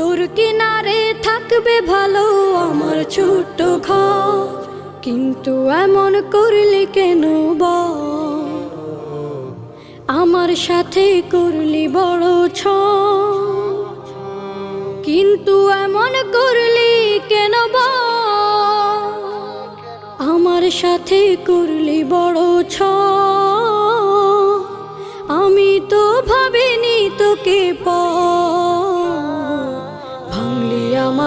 তোর কিনারে থাকবে ভালো আমার ছোট্ট ঘর। কিন্তু এমন করলি কেন বল আমার সাথে করলি বড় ছ কিন্তু এমন করলি কেন বল? আমার সাথে করলি বড় ছ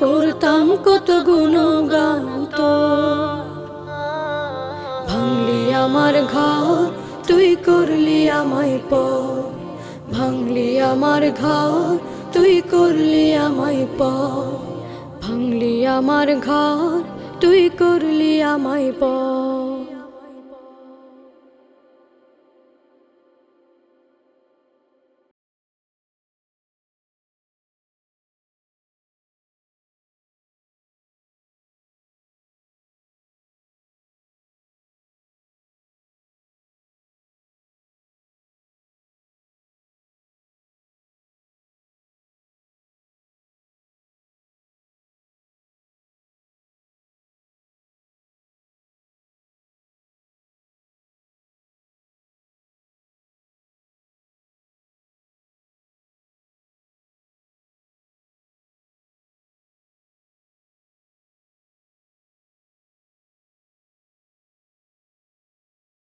করতাম কত গুণগান তো ভাঙলি আমার ঘর, তুই করলি আমায় প ভাঙলি আমার ঘর, তুই করলি আমায় প ভাঙলি আমার ঘর, তুই করলি আমায় প